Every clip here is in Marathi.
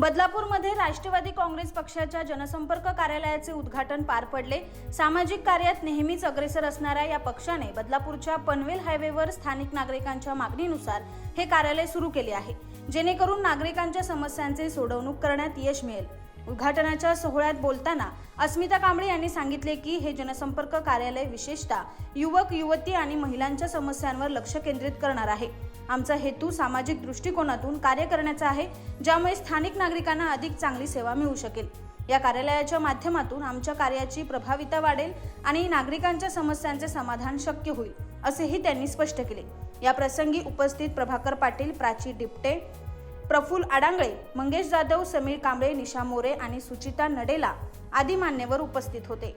बदलापूरमध्ये राष्ट्रवादी काँग्रेस पक्षाच्या जनसंपर्क कार्यालयाचे उद्घाटन पार पडले. सामाजिक कार्यात नेहमीच अग्रेसर असणाऱ्या या पक्षाने बदलापूरच्या पनवेल हायवेवर स्थानिक नागरिकांच्या मागणीनुसार हे कार्यालय सुरू केले आहे. जेणेकरून नागरिकांच्या समस्यांचे सोडवणूक करण्यात यश मिळेल. उद्घाटनाच्या सोहळ्यात बोलताना अस्मिता कांबळे यांनी सांगितले की हे जनसंपर्क कार्यालय विशेषतः युवक युवती आणि महिलांच्या समस्यांवर लक्ष केंद्रित करणार आहे. आमचा हेतू सामाजिक दृष्टिकोनातून कार्य करण्याचा आहे ज्यामुळे स्थानिक नागरिकांना अधिक चांगली सेवा मिळू शकेल. या कार्यालयाच्या माध्यमातून आमच्या कार्याची प्रभाविता वाढेल आणि नागरिकांच्या समस्यांचे समाधान शक्य होईल असेही त्यांनी स्पष्ट केले. या प्रसंगी उपस्थित प्रभाकर पाटील प्राची डिपटे प्रफुल आडांगळे मंगेश जाधव समीर कांबळे निशा मोरे आणि सुचिता नडेला आदी मान्यवर उपस्थित होते.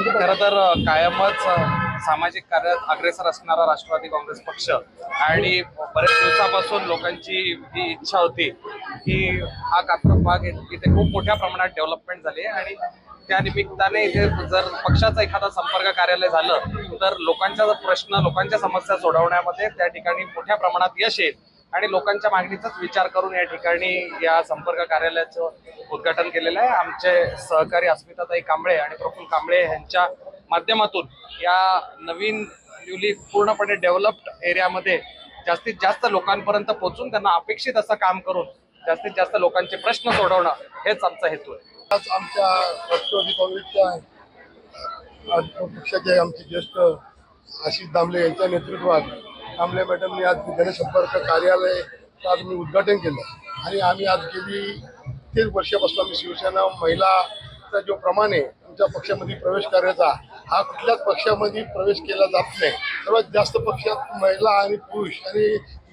खरं तर कायमच सामाजिक कार्यात अग्रेसर असणारा राष्ट्रवादी काँग्रेस पक्ष आणि बरेच दिवसापासून लोकांची जी इच्छा होती की हा कात्रभाग इथे खूप मोठ्या प्रमाणात डेव्हलपमेंट झाली आणि त्या निमित्ताने इथे जर पक्षाचं एखादा संपर्क कार्यालय झालं तर लोकांच्या प्रश्न लोकांच्या समस्या सोडवण्यामध्ये त्या ठिकाणी मोठ्या प्रमाणात यश येईल. आणि लोकांच्या मागणीचाच विचार करून या ठिकाणी या संपर्क कार्यालयाचं उद्घाटन केलेलं आहे. आमचे सहकारी अस्मिताताई कांबळे आणि प्रफुल्ल कांबळे यांच्या माध्यमातून या नवीन न्यूली पूर्णपणे डेव्हलप्ड एरियामध्ये जास्तीत जास्त लोकांपर्यंत पोहोचून त्यांना अपेक्षित असं काम करून जास्तीत जास्त लोकांचे प्रश्न सोडवणं हेच आमचा हेतू आहे. आज आमच्या राष्ट्रवादी काँग्रेसच्या आज पक्षाचे आमचे ज्येष्ठ आशिष दामले यांच्या नेतृत्वात दामले मॅडमनी आज जनसंपर्क कार्यालय आज मी उद्घाटन केलं. आणि आम्ही आज गेली तीस वर्षापासून आम्ही शिवसेना महिलाचा जो प्रमाण आहे आमच्या पक्षामध्ये प्रवेश करायचा हा कुठल्याच पक्षामध्ये प्रवेश केला जात नाही. सर्वात जास्त पक्षात महिला आणि पुरुष आणि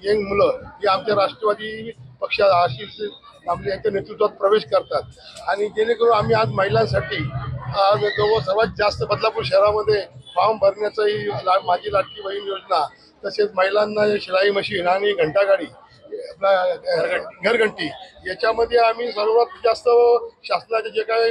यंग मुलं ही आमच्या राष्ट्रवादी पक्षात आशिष दामले यांच्या नेतृत्वात प्रवेश करतात. आणि जेणेकरून आम्ही आज महिलांसाठी आज जवळ सर्वात जास्त बदलापूर शहरामध्ये फॉर्म भरण्याचंही ला माझी लाटकी बहीण योजना तसेच महिलांना शिलाई मशीन आणि घंटागाडी आपला घरघंटी याच्यामध्ये आम्ही सर्वात जास्त शासनाचे जे काय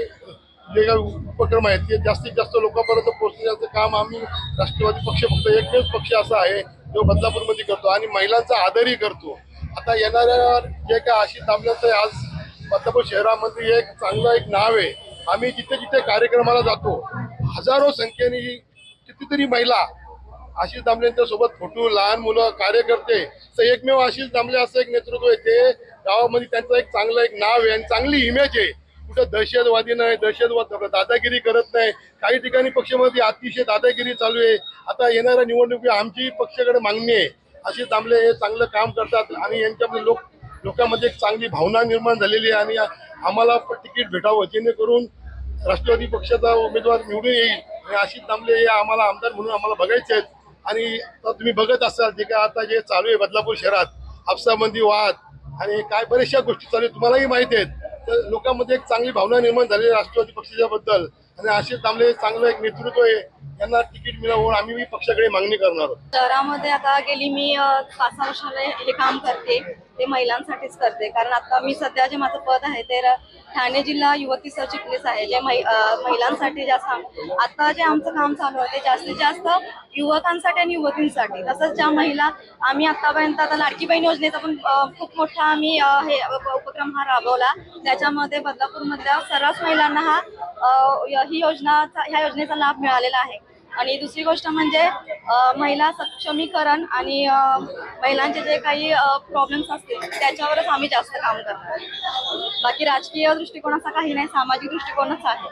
जे काही उपक्रम आहेत ते जास्तीत जास्त लोकांपर्यंत पोहोचण्याचं काम आम्ही राष्ट्रवादी पक्ष फक्त एकमेव पक्ष असा आहे जो बदलापूरमध्ये करतो आणि महिलांचा आदरही करतो. आता येणाऱ्या जे काय आशी दामल्यांचं आज बदलापूर शहरामध्ये एक चांगलं एक नाव आहे आम्ही जिथे जिथे कार्यक्रमाला जातो हजारो संख्येने कितीतरी महिला आशिष दामलेंच्या सोबत फोटो लहान मुलं कार्यकर्ते तर एकमेव आशिष दामले असं एक नेतृत्व आहे. ते गावामध्ये त्यांचं एक चांगलं एक नाव आहे आणि चांगली इमेज आहे. कुठं दहशतवादी नाही दहशतवाद दादागिरी करत नाही. काही ठिकाणी पक्षामध्ये अतिशय दादागिरी चालू आहे. आता येणाऱ्या निवडणुकी आमची पक्षाकडे मागणी आहे. आशिष दामले हे चांगलं काम करतात आणि यांच्यामध्ये लोक लोकांमध्ये एक चांगली भावना निर्माण झालेली आहे आणि आम्हाला तिकीट भेटावं जेणेकरून राष्ट्रवादी पक्षाचा उमेदवार निवडून येईल आणि आशिष दामले हे आम्हाला आमदार म्हणून आम्हाला बघायचे आहेत. आणि तुम्ही बघत असाल जे काय आता जे चालू आहे बदलापूर शहरात हापसाबंदी वाद आणि काय बऱ्याचशा गोष्टी चालू आहेत तुम्हालाही माहिती आहेत. तर लोकांमध्ये एक चांगली भावना निर्माण झाली राष्ट्रवादी पक्षाच्या बद्दल आणि आशिष दामले हे चांगलं एक नेतृत्व आहे. यांना तिकीट मिळावं आम्ही पक्षाकडे मागणी करणार आहोत. शहरामध्ये आता गेली मी पाच सहा वर्षाला हे काम करते ते महिलांसाठीच करते. कारण आता मी सध्या जे माझं पद आहे ते ठाणे जिल्हा युवती सरचिटणीस आहे. जे महिलांसाठी जास्त आता जे आमचं काम चालू आहे ते जास्तीत जास्त युवकांसाठी आणि युवतींसाठी. तसंच ज्या महिला आम्ही आतापर्यंत आता लाडकी बहीण योजनेचा पण खूप मोठा आम्ही हे उपक्रम हा राबवला. त्याच्यामध्ये बदलापूरमधल्या सर्वच महिलांना हा ही योजनाचा ह्या योजनेचा लाभ मिळालेला आहे. आणि दुसरी गोष्ट म्हणजे महिला सक्षमीकरण आणि महिलांचे जे काही प्रॉब्लेम्स असतील त्याच्यावरच आम्ही जास्त काम करतो. बाकी राजकीय दृष्टिकोन असा काही नाही सामाजिक दृष्टिकोनच आहे.